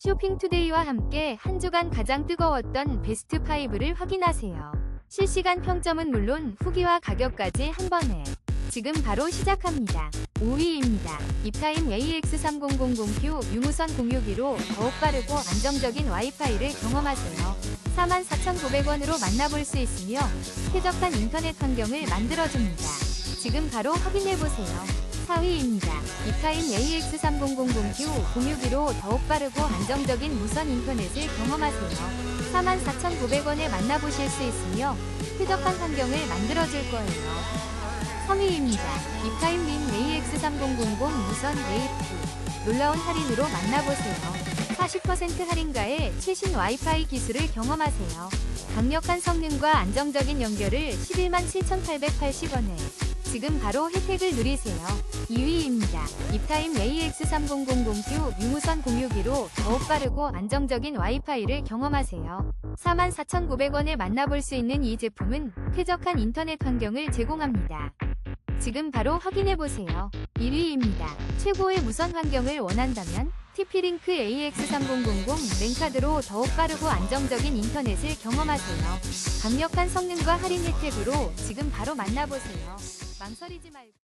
쇼핑투데이와 함께 한 주간 가장 뜨거웠던 베스트 5를 확인하세요. 실시간 평점은 물론 후기와 가격까지 한 번에 지금 바로 시작합니다. 5위입니다. 입타임 AX3000Q 유무선 공유기로 더욱 빠르고 안정적인 와이파이를 경험하세요. 44,900원으로 만나볼 수 있으며 쾌적한 인터넷 환경을 만들어줍니다. 지금 바로 확인해보세요. 4위입니다. 입타임 AX3000Q 공유기로 더욱 빠르고 안정적인 무선 인터넷을 경험하세요. 44,900원에 만나보실 수 있으며 쾌적한 환경을 만들어줄 거예요. 3위입니다. 입타임 린 AX3000 무선 AF 놀라운 할인으로 만나보세요. 40% 할인가에 최신 와이파이 기술을 경험하세요. 강력한 성능과 안정적인 연결을 11만 7,880원에 지금 바로 혜택을 누리세요. 2위입니다. 입타임 AX3000Q 유무선 공유기로 더욱 빠르고 안정적인 와이파이를 경험하세요. 44,900원에 만나볼 수 있는 이 제품은 쾌적한 인터넷 환경을 제공합니다. 지금 바로 확인해보세요. 1위입니다. 최고의 무선 환경을 원한다면 TP-링크 AX3000 랭카드로 더욱 빠르고 안정적인 인터넷을 경험하세요. 강력한 성능과 할인 혜택으로 지금 바로 만나보세요. 망설이지 말고